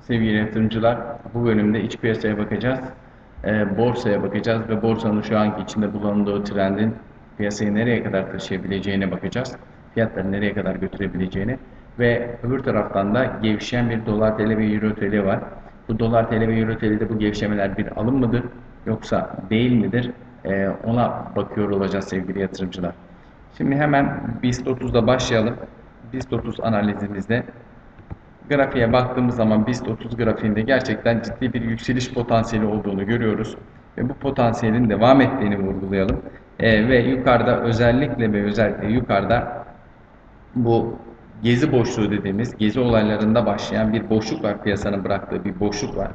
Sevgili yatırımcılar, bu bölümde iç piyasaya bakacağız, e, borsaya bakacağız ve borsanın şu anki içinde bulunduğu trendin piyasayı nereye kadar taşıyabileceğine bakacağız. Fiyatları nereye kadar götürebileceğini ve öbür taraftan da gevşeyen bir dolar TL ve euro TL var. Bu dolar TL ve euro TL'de bu gevşemeler bir alım mıdır yoksa değil midir? E, ona bakıyor olacağız sevgili yatırımcılar. Şimdi hemen BIST 30'da başlayalım. BIST 30 analizimizde grafiğe baktığımız zaman BIST 30 grafiğinde gerçekten ciddi bir yükseliş potansiyeli olduğunu görüyoruz. Ve bu potansiyelin devam ettiğini vurgulayalım. Ee, ve yukarıda özellikle ve özellikle yukarıda bu gezi boşluğu dediğimiz gezi olaylarında başlayan bir boşluk var. Piyasanın bıraktığı bir boşluk var.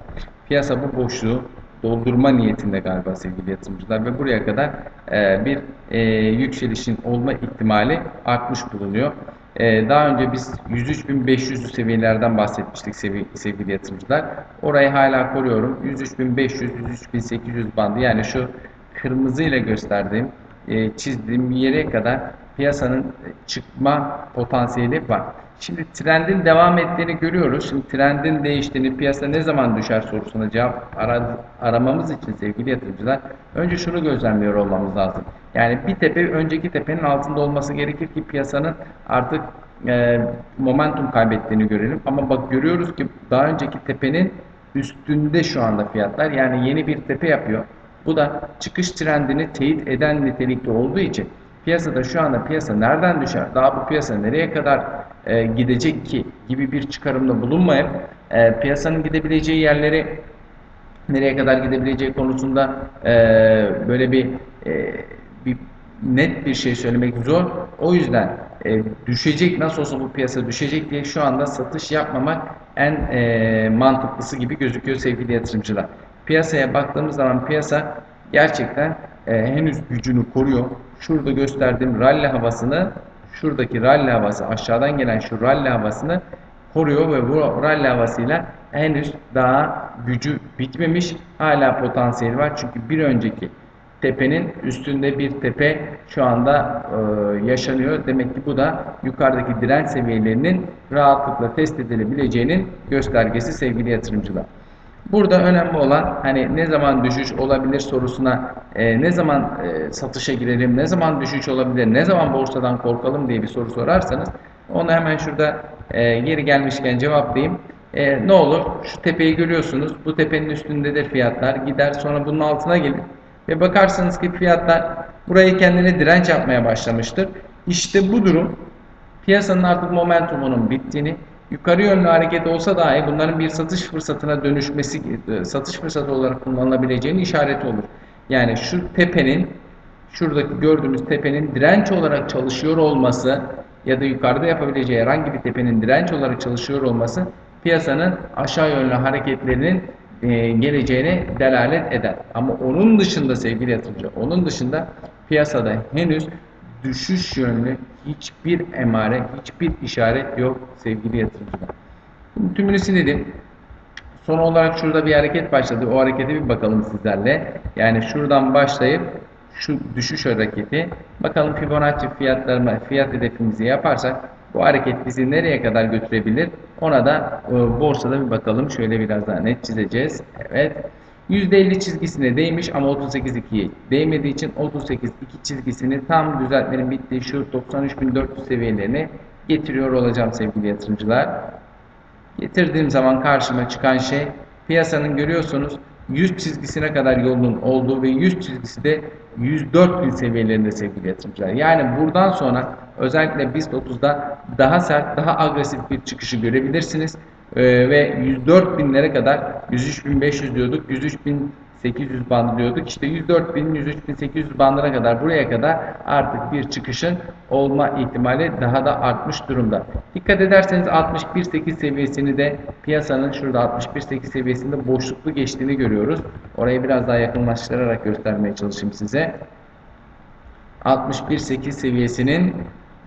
Piyasa bu boşluğu doldurma niyetinde galiba sevgili yatırımcılar ve buraya kadar e, bir e, yükselişin olma ihtimali artmış bulunuyor. E, daha önce biz 103.500 seviyelerden bahsetmiştik sevi sevgili yatırımcılar. Orayı hala koruyorum. 103.500, 103.800 bandı yani şu kırmızı ile gösterdiğim, e, çizdiğim yere kadar piyasanın çıkma potansiyeli var. Şimdi trendin devam ettiğini görüyoruz. Şimdi trendin değiştiğini, piyasa ne zaman düşer sorusuna cevap ara, aramamız için sevgili yatırımcılar önce şunu gözlemliyor olmamız lazım. Yani bir tepe önceki tepenin altında olması gerekir ki piyasanın artık e, momentum kaybettiğini görelim. Ama bak görüyoruz ki daha önceki tepenin üstünde şu anda fiyatlar. Yani yeni bir tepe yapıyor. Bu da çıkış trendini teyit eden nitelikte olduğu için piyasada şu anda piyasa nereden düşer? Daha bu piyasa nereye kadar e, gidecek ki gibi bir çıkarımda bulunmayıp e, piyasanın gidebileceği yerleri nereye kadar gidebileceği konusunda e, böyle bir e, bir net bir şey söylemek zor. O yüzden e, düşecek nasıl olsa bu piyasa düşecek diye şu anda satış yapmamak en e, mantıklısı gibi gözüküyor sevgili yatırımcılar. Piyasaya baktığımız zaman piyasa gerçekten e, henüz gücünü koruyor. Şurada gösterdiğim rally havasını şuradaki rally havası aşağıdan gelen şu rally havasını koruyor ve bu rally havasıyla henüz daha gücü bitmemiş. Hala potansiyeli var. Çünkü bir önceki tepenin üstünde bir tepe şu anda e, yaşanıyor. Demek ki bu da yukarıdaki direnç seviyelerinin rahatlıkla test edilebileceğinin göstergesi sevgili yatırımcılar. Burada önemli olan hani ne zaman düşüş olabilir sorusuna e, ne zaman e, satışa girelim, ne zaman düşüş olabilir, ne zaman borsadan korkalım diye bir soru sorarsanız onu hemen şurada e, geri gelmişken cevaplayayım. E, ne olur şu tepeyi görüyorsunuz. Bu tepenin üstündedir fiyatlar. Gider sonra bunun altına gelir. Ve bakarsınız ki fiyatlar burayı kendine direnç yapmaya başlamıştır. İşte bu durum piyasanın artık momentumunun bittiğini, yukarı yönlü hareket olsa dahi bunların bir satış fırsatına dönüşmesi, satış fırsatı olarak kullanılabileceğini işareti olur. Yani şu tepenin, şuradaki gördüğünüz tepenin direnç olarak çalışıyor olması ya da yukarıda yapabileceği herhangi bir tepenin direnç olarak çalışıyor olması piyasanın aşağı yönlü hareketlerinin e, geleceğine delalet eder. Ama onun dışında sevgili yatırımcı, onun dışında piyasada henüz düşüş yönlü hiçbir emare, hiçbir işaret yok sevgili yatırımcılar. Şimdi tümünü silelim. Son olarak şurada bir hareket başladı. O harekete bir bakalım sizlerle. Yani şuradan başlayıp şu düşüş hareketi. Bakalım Fibonacci fiyatlarına, fiyat hedefimizi yaparsak bu hareket bizi nereye kadar götürebilir? Ona da e, borsada bir bakalım. Şöyle biraz daha net çizeceğiz. Evet. %50 çizgisine değmiş ama 38.2'ye değmediği için 38.2 çizgisini tam düzeltmenin bittiği şu 93.400 seviyelerine getiriyor olacağım sevgili yatırımcılar. Getirdiğim zaman karşıma çıkan şey piyasanın görüyorsunuz 100 çizgisine kadar yolunun olduğu ve 100 çizgisi de 104.000 seviyelerinde sevgili yatırımcılar. Yani buradan sonra özellikle BIST 30'da daha sert, daha agresif bir çıkışı görebilirsiniz. Ee, ve 104.000'lere kadar 103.500 diyorduk, 103.800 bandı diyorduk. İşte 104.000, 103.800 bandına kadar buraya kadar artık bir çıkışın olma ihtimali daha da artmış durumda. Dikkat ederseniz 61.8 seviyesini de piyasanın şurada 61.8 seviyesinde boşluklu geçtiğini görüyoruz. Orayı biraz daha yakınlaştırarak göstermeye çalışayım size. 61.8 seviyesinin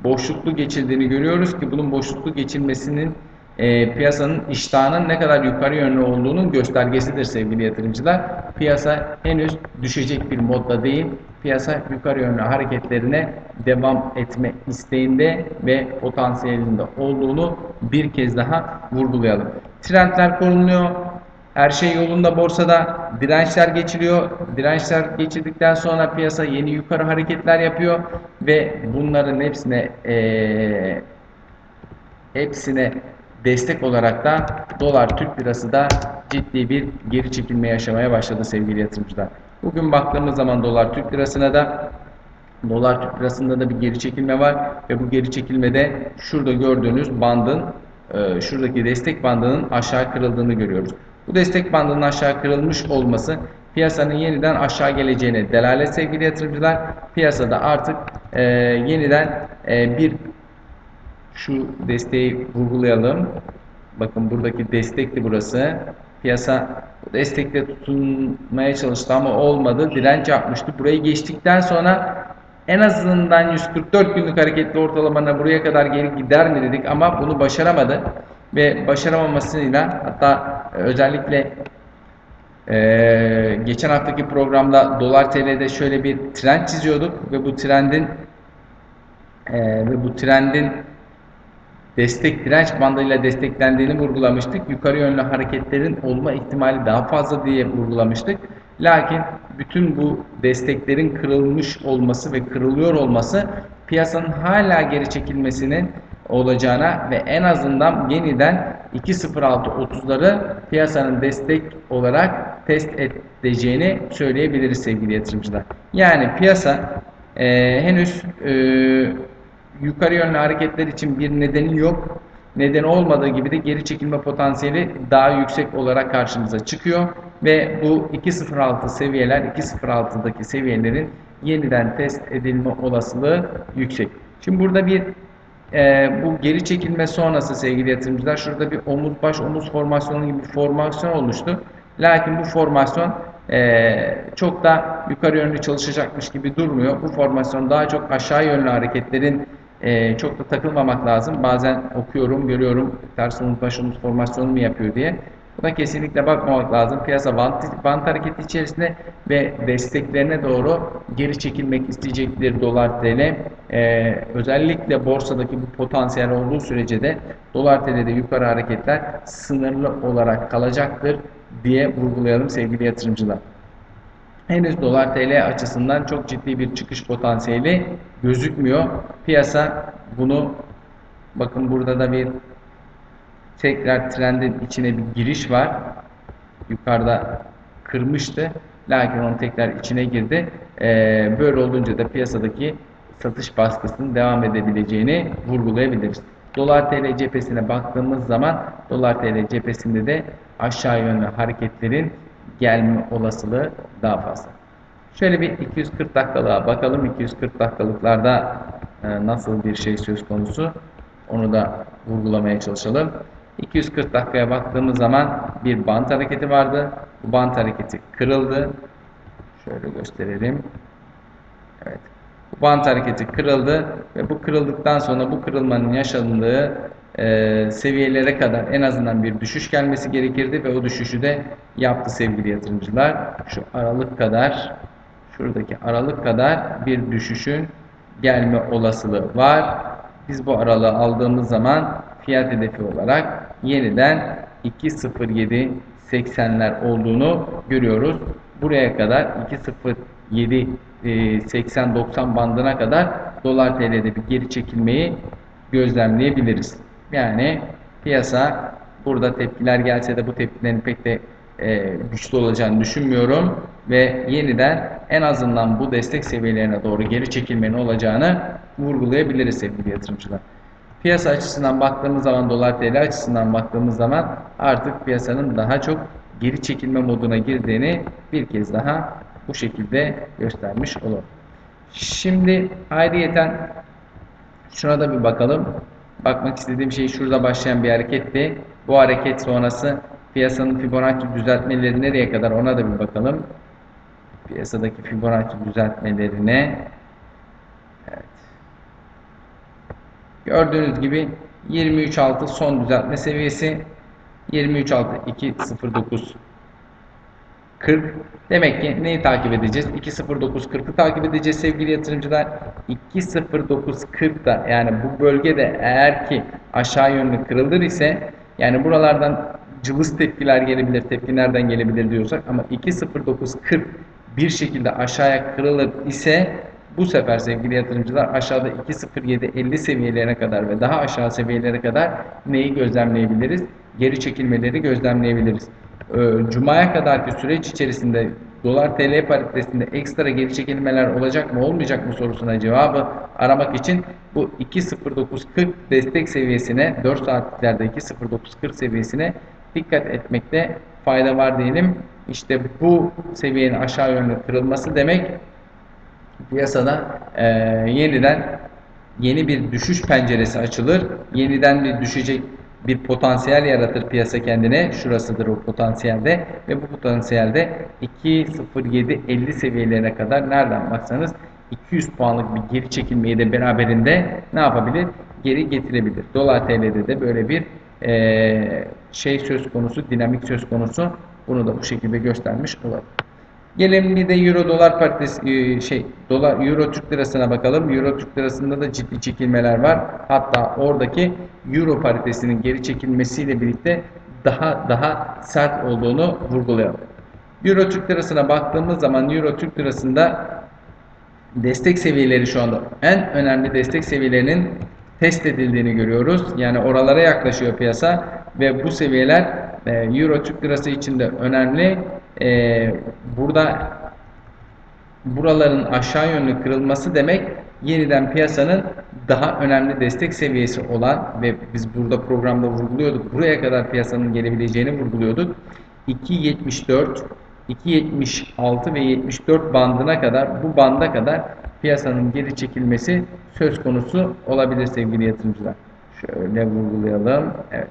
boşluklu geçildiğini görüyoruz ki bunun boşluklu geçilmesinin e, piyasanın iştahının ne kadar yukarı yönlü olduğunun göstergesidir sevgili yatırımcılar. Piyasa henüz düşecek bir modda değil. Piyasa yukarı yönlü hareketlerine devam etme isteğinde ve potansiyelinde olduğunu bir kez daha vurgulayalım. Trendler korunuyor. Her şey yolunda borsada. Dirençler geçiliyor. Dirençler geçirdikten sonra piyasa yeni yukarı hareketler yapıyor ve bunların hepsine eee hepsine destek olarak da dolar Türk lirası da ciddi bir geri çekilme yaşamaya başladı sevgili yatırımcılar. Bugün baktığımız zaman dolar Türk lirasına da dolar Türk lirasında da bir geri çekilme var ve bu geri çekilmede şurada gördüğünüz bandın e, şuradaki destek bandının aşağı kırıldığını görüyoruz. Bu destek bandının aşağı kırılmış olması piyasanın yeniden aşağı geleceğine delalet sevgili yatırımcılar. Piyasada artık e, yeniden e, bir şu desteği vurgulayalım. Bakın buradaki destekti burası. Piyasa destekte tutunmaya çalıştı ama olmadı. Direnç yapmıştı. Burayı geçtikten sonra en azından 144 günlük hareketli ortalamana buraya kadar geri gider mi dedik ama bunu başaramadı. Ve başaramamasıyla hatta özellikle ee, geçen haftaki programda dolar TL'de şöyle bir trend çiziyorduk ve bu trendin e, ve bu trendin destek direnç bandıyla desteklendiğini vurgulamıştık. Yukarı yönlü hareketlerin olma ihtimali daha fazla diye vurgulamıştık. Lakin bütün bu desteklerin kırılmış olması ve kırılıyor olması piyasanın hala geri çekilmesinin olacağına ve en azından yeniden 2.06.30'ları piyasanın destek olarak test edeceğini söyleyebiliriz sevgili yatırımcılar. Yani piyasa e, henüz e, yukarı yönlü hareketler için bir nedeni yok. Nedeni olmadığı gibi de geri çekilme potansiyeli daha yüksek olarak karşımıza çıkıyor ve bu 2.06 seviyeler 2.06'daki seviyelerin yeniden test edilme olasılığı yüksek. Şimdi burada bir e, bu geri çekilme sonrası sevgili yatırımcılar şurada bir omuz baş omuz formasyonu gibi bir formasyon oluştu. Lakin bu formasyon e, çok da yukarı yönlü çalışacakmış gibi durmuyor. Bu formasyon daha çok aşağı yönlü hareketlerin e, çok da takılmamak lazım. Bazen okuyorum, görüyorum ters omuz baş omuz formasyonu mu yapıyor diye. Buna kesinlikle bakmamak lazım. Piyasa bant, bant hareketi içerisinde ve desteklerine doğru geri çekilmek isteyecektir dolar TL. Ee, özellikle borsadaki bu potansiyel olduğu sürece de dolar TL'de yukarı hareketler sınırlı olarak kalacaktır diye vurgulayalım sevgili yatırımcılar. Henüz dolar TL açısından çok ciddi bir çıkış potansiyeli gözükmüyor. Piyasa bunu bakın burada da bir tekrar trendin içine bir giriş var. Yukarıda kırmıştı. Lakin onun tekrar içine girdi. Ee, böyle olunca da piyasadaki satış baskısının devam edebileceğini vurgulayabiliriz. Dolar TL cephesine baktığımız zaman dolar TL cephesinde de aşağı yönlü hareketlerin gelme olasılığı daha fazla. Şöyle bir 240 dakikalığa bakalım. 240 dakikalıklarda e, nasıl bir şey söz konusu onu da vurgulamaya çalışalım. 240 dakikaya baktığımız zaman bir bant hareketi vardı. Bu bant hareketi kırıldı. Şöyle gösterelim. Evet. Bu bant hareketi kırıldı ve bu kırıldıktan sonra bu kırılmanın yaşandığı e, seviyelere kadar en azından bir düşüş gelmesi gerekirdi ve o düşüşü de yaptı sevgili yatırımcılar. Şu aralık kadar şuradaki aralık kadar bir düşüşün gelme olasılığı var. Biz bu aralığı aldığımız zaman fiyat hedefi olarak yeniden 2.07.80'ler olduğunu görüyoruz. Buraya kadar 2.07 80-90 bandına kadar dolar TL'de bir geri çekilmeyi gözlemleyebiliriz. Yani piyasa burada tepkiler gelse de bu tepkilerin pek de e, güçlü olacağını düşünmüyorum ve yeniden en azından bu destek seviyelerine doğru geri çekilmenin olacağını vurgulayabiliriz sevgili yatırımcılar. Piyasa açısından baktığımız zaman dolar TL açısından baktığımız zaman artık piyasanın daha çok geri çekilme moduna girdiğini bir kez daha bu şekilde göstermiş olur. Şimdi ayrıyeten şuna da bir bakalım. Bakmak istediğim şey şurada başlayan bir hareketti. Bu hareket sonrası piyasanın Fibonacci düzeltmeleri nereye kadar ona da bir bakalım. Piyasadaki Fibonacci düzeltmelerine evet. Gördüğünüz gibi 23.6 son düzeltme seviyesi 23.6 2.09 40 demek ki neyi takip edeceğiz 2.09.40'ı takip edeceğiz sevgili yatırımcılar 2.09.40'da yani bu bölgede eğer ki aşağı yönlü kırılır ise yani buralardan cılız tepkiler gelebilir. Tepki nereden gelebilir diyorsak ama 2.09.40 bir şekilde aşağıya kırılır ise bu sefer sevgili yatırımcılar aşağıda 2.07.50 seviyelerine kadar ve daha aşağı seviyelere kadar neyi gözlemleyebiliriz? Geri çekilmeleri gözlemleyebiliriz. Ee, Cuma'ya kadarki süreç içerisinde dolar TL paritesinde ekstra geri çekilmeler olacak mı olmayacak mı sorusuna cevabı aramak için bu 2.0940 destek seviyesine 4 saatliklerde 2.0940 seviyesine dikkat etmekte fayda var diyelim. İşte bu seviyenin aşağı yönlü kırılması demek piyasada e, yeniden yeni bir düşüş penceresi açılır. Yeniden bir düşecek bir potansiyel yaratır piyasa kendine. Şurasıdır o potansiyelde ve bu potansiyelde 2.07.50 seviyelerine kadar nereden baksanız 200 puanlık bir geri çekilmeyi de beraberinde ne yapabilir? Geri getirebilir. Dolar TL'de de böyle bir e, şey söz konusu, dinamik söz konusu. Bunu da bu şekilde göstermiş olalım. Gelelim bir de euro dolar paritesi e, şey dolar euro Türk lirasına bakalım. Euro Türk lirasında da ciddi çekilmeler var. Hatta oradaki euro paritesinin geri çekilmesiyle birlikte daha daha sert olduğunu vurgulayalım. Euro Türk lirasına baktığımız zaman euro Türk lirasında destek seviyeleri şu anda en önemli destek seviyelerinin test edildiğini görüyoruz. Yani oralara yaklaşıyor piyasa ve bu seviyeler e, Euro Türk Lirası için de önemli. E, burada buraların aşağı yönlü kırılması demek yeniden piyasanın daha önemli destek seviyesi olan ve biz burada programda vurguluyorduk. Buraya kadar piyasanın gelebileceğini vurguluyorduk. 2.74 2.76 ve 74 bandına kadar bu banda kadar piyasanın geri çekilmesi söz konusu olabilir sevgili yatırımcılar. Şöyle vurgulayalım. Evet.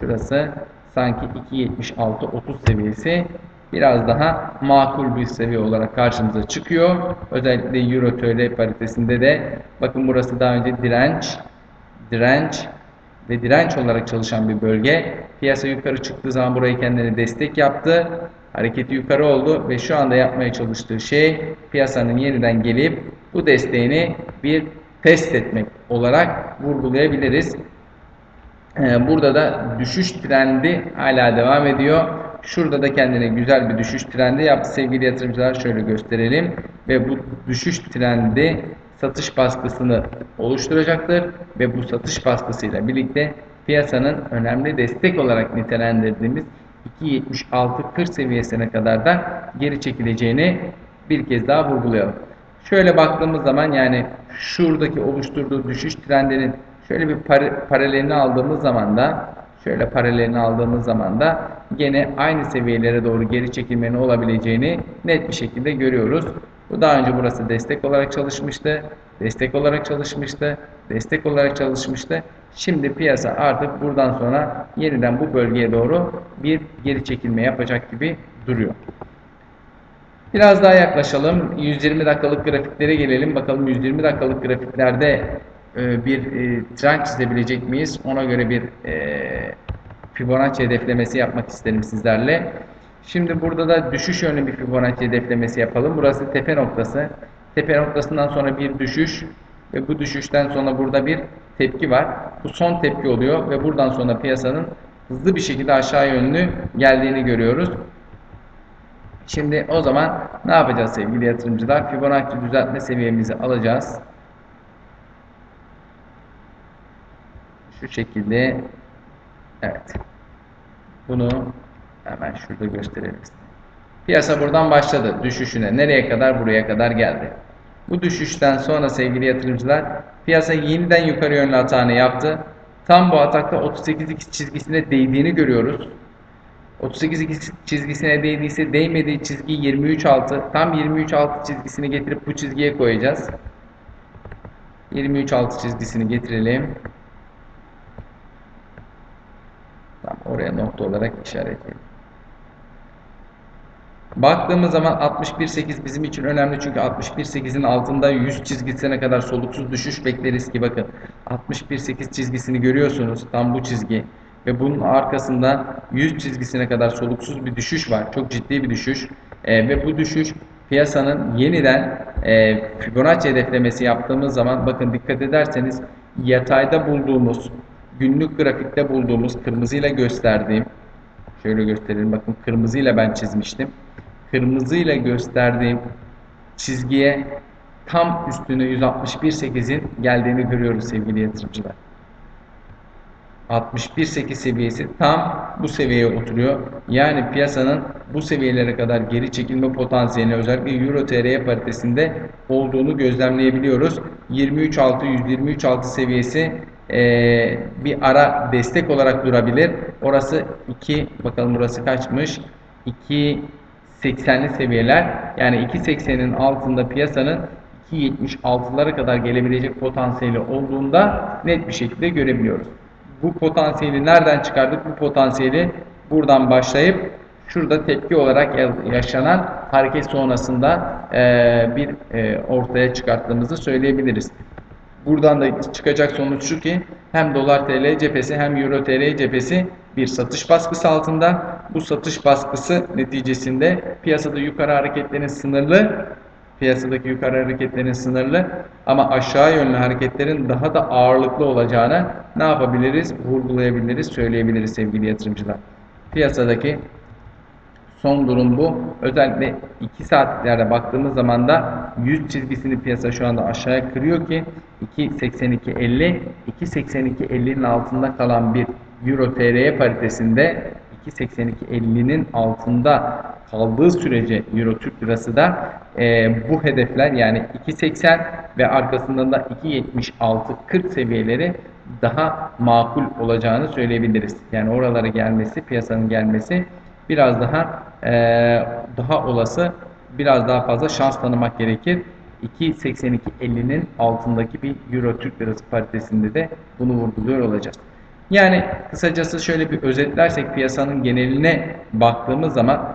Şurası sanki 2.76-30 seviyesi biraz daha makul bir seviye olarak karşımıza çıkıyor. Özellikle Euro TL paritesinde de bakın burası daha önce direnç, direnç ve direnç olarak çalışan bir bölge. Piyasa yukarı çıktığı zaman burayı kendine destek yaptı. Hareketi yukarı oldu ve şu anda yapmaya çalıştığı şey piyasanın yeniden gelip bu desteğini bir test etmek olarak vurgulayabiliriz. Ee, burada da düşüş trendi hala devam ediyor. Şurada da kendine güzel bir düşüş trendi yaptı sevgili yatırımcılar. Şöyle gösterelim. Ve bu düşüş trendi satış baskısını oluşturacaktır. Ve bu satış baskısıyla birlikte piyasanın önemli destek olarak nitelendirdiğimiz 2.76-40 seviyesine kadar da geri çekileceğini bir kez daha vurgulayalım. Şöyle baktığımız zaman yani şuradaki oluşturduğu düşüş trendinin şöyle bir par paralelini aldığımız zaman da şöyle paralelini aldığımız zaman da gene aynı seviyelere doğru geri çekilmenin olabileceğini net bir şekilde görüyoruz. Bu daha önce burası destek olarak çalışmıştı. Destek olarak çalışmıştı. Destek olarak çalışmıştı. Şimdi piyasa artık buradan sonra yeniden bu bölgeye doğru bir geri çekilme yapacak gibi duruyor. Biraz daha yaklaşalım. 120 dakikalık grafiklere gelelim. Bakalım 120 dakikalık grafiklerde e, bir e, trend çizebilecek miyiz? Ona göre bir e, Fibonacci hedeflemesi yapmak isterim sizlerle. Şimdi burada da düşüş yönlü bir Fibonacci hedeflemesi yapalım. Burası tepe noktası. Tepe noktasından sonra bir düşüş ve bu düşüşten sonra burada bir tepki var. Bu son tepki oluyor ve buradan sonra piyasanın hızlı bir şekilde aşağı yönlü geldiğini görüyoruz. Şimdi o zaman ne yapacağız sevgili yatırımcılar? Fibonacci düzeltme seviyemizi alacağız. Şu şekilde evet. Bunu hemen şurada gösterelim. Piyasa buradan başladı düşüşüne. Nereye kadar? Buraya kadar geldi. Bu düşüşten sonra sevgili yatırımcılar piyasa yeniden yukarı yönlü atağını yaptı. Tam bu atakta 38 çizgisine değdiğini görüyoruz. 38 çizgisine değdiyse değmediği çizgi 23.6. Tam 23.6 çizgisini getirip bu çizgiye koyacağız. 23.6 çizgisini getirelim. Tam oraya nokta olarak işaretleyelim. Baktığımız zaman 61.8 bizim için önemli çünkü 61.8'in altında 100 çizgisine kadar soluksuz düşüş bekleriz ki bakın 61.8 çizgisini görüyorsunuz tam bu çizgi ve bunun arkasında 100 çizgisine kadar soluksuz bir düşüş var. Çok ciddi bir düşüş e, ve bu düşüş piyasanın yeniden e, Fibonacci hedeflemesi yaptığımız zaman bakın dikkat ederseniz yatayda bulduğumuz günlük grafikte bulduğumuz kırmızıyla gösterdiğim Şöyle gösterelim. Bakın kırmızıyla ben çizmiştim. Kırmızıyla gösterdiğim çizgiye tam üstüne 161.8'in geldiğini görüyoruz sevgili yatırımcılar. 61.8 seviyesi tam bu seviyeye oturuyor. Yani piyasanın bu seviyelere kadar geri çekilme potansiyeli özellikle Euro TR paritesinde olduğunu gözlemleyebiliyoruz. 23.6 123.6 seviyesi eee, bir ara destek olarak durabilir. Orası 2 bakalım burası kaçmış? 2 80'li seviyeler yani 2.80'in altında piyasanın 2.76'lara kadar gelebilecek potansiyeli olduğunda net bir şekilde görebiliyoruz. Bu potansiyeli nereden çıkardık? Bu potansiyeli buradan başlayıp şurada tepki olarak ya- yaşanan hareket sonrasında eee, bir eee, ortaya çıkarttığımızı söyleyebiliriz. Buradan da çıkacak sonuç şu ki hem dolar TL cephesi hem euro TL cephesi bir satış baskısı altında. Bu satış baskısı neticesinde piyasada yukarı hareketlerin sınırlı, piyasadaki yukarı hareketlerin sınırlı ama aşağı yönlü hareketlerin daha da ağırlıklı olacağını ne yapabiliriz? Vurgulayabiliriz, söyleyebiliriz sevgili yatırımcılar. Piyasadaki Son durum bu. Özellikle 2 saatlerde baktığımız zaman da 100 çizgisini piyasa şu anda aşağıya kırıyor ki 2.82.50 2.82.50'nin altında kalan bir Euro TR paritesinde 2.82.50'nin altında kaldığı sürece Euro Türk Lirası da e, bu hedefler yani 2.80 ve arkasından da 2.76.40 seviyeleri daha makul olacağını söyleyebiliriz. Yani oralara gelmesi, piyasanın gelmesi biraz daha daha olası, biraz daha fazla şans tanımak gerekir. 2.82.50'nin altındaki bir Euro Türk Lirası paritesinde de bunu vurguluyor olacağız. Yani kısacası şöyle bir özetlersek piyasanın geneline baktığımız zaman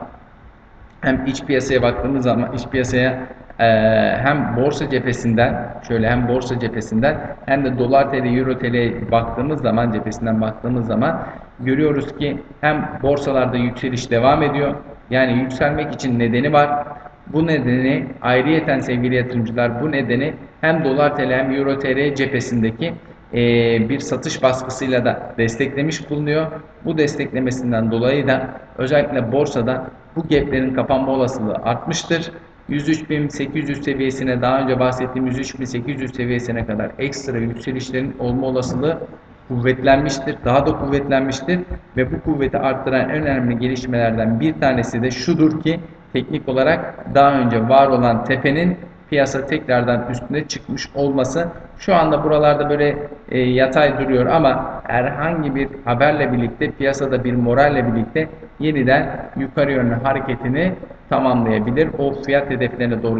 hem iç piyasaya baktığımız zaman iç piyasaya eee, hem borsa cephesinden şöyle hem borsa cephesinden hem de dolar TL, euro TL baktığımız zaman cephesinden baktığımız zaman görüyoruz ki hem borsalarda yükseliş devam ediyor. Yani yükselmek için nedeni var. Bu nedeni ayrıyeten sevgili yatırımcılar bu nedeni hem dolar TL hem euro TL cephesindeki eee, bir satış baskısıyla da desteklemiş bulunuyor. Bu desteklemesinden dolayı da özellikle borsada bu gaplerin kapanma olasılığı artmıştır. 103.800 seviyesine daha önce bahsettiğim 103.800 seviyesine kadar ekstra yükselişlerin olma olasılığı kuvvetlenmiştir. Daha da kuvvetlenmiştir ve bu kuvveti arttıran en önemli gelişmelerden bir tanesi de şudur ki teknik olarak daha önce var olan tepenin piyasa tekrardan üstüne çıkmış olması şu anda buralarda böyle e, yatay duruyor ama herhangi bir haberle birlikte piyasada bir moralle birlikte yeniden yukarı yönlü hareketini tamamlayabilir. O fiyat hedeflerine doğru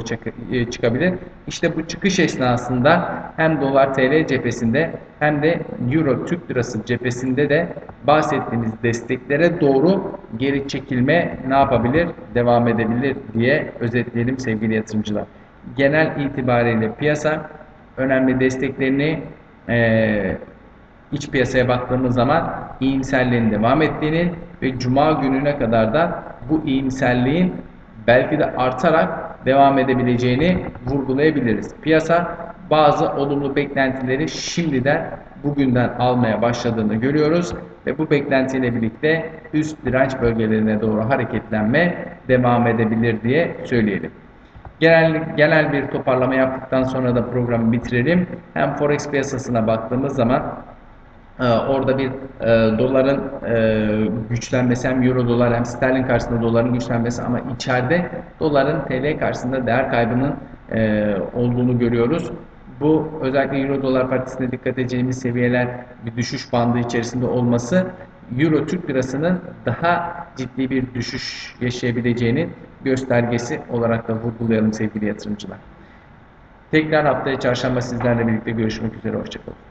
e, çıkabilir. İşte bu çıkış esnasında hem dolar TL cephesinde hem de euro Türk lirası cephesinde de bahsettiğimiz desteklere doğru geri çekilme ne yapabilir? Devam edebilir diye özetleyelim sevgili yatırımcılar. Genel itibariyle piyasa önemli desteklerini eee iç piyasaya baktığımız zaman iyimserliğin devam ettiğini ve cuma gününe kadar da bu iyimserliğin belki de artarak devam edebileceğini vurgulayabiliriz. Piyasa bazı olumlu beklentileri şimdiden bugünden almaya başladığını görüyoruz ve bu beklentiyle birlikte üst direnç bölgelerine doğru hareketlenme devam edebilir diye söyleyelim. Genel, genel bir toparlama yaptıktan sonra da programı bitirelim. Hem forex piyasasına baktığımız zaman Orada bir e, doların e, güçlenmesi hem euro dolar hem sterlin karşısında doların güçlenmesi ama içeride doların TL karşısında değer kaybının e, olduğunu görüyoruz. Bu özellikle euro dolar partisine dikkat edeceğimiz seviyeler bir düşüş bandı içerisinde olması euro Türk lirasının daha ciddi bir düşüş yaşayabileceğinin göstergesi olarak da vurgulayalım sevgili yatırımcılar. Tekrar haftaya çarşamba sizlerle birlikte görüşmek üzere. Hoşçakalın.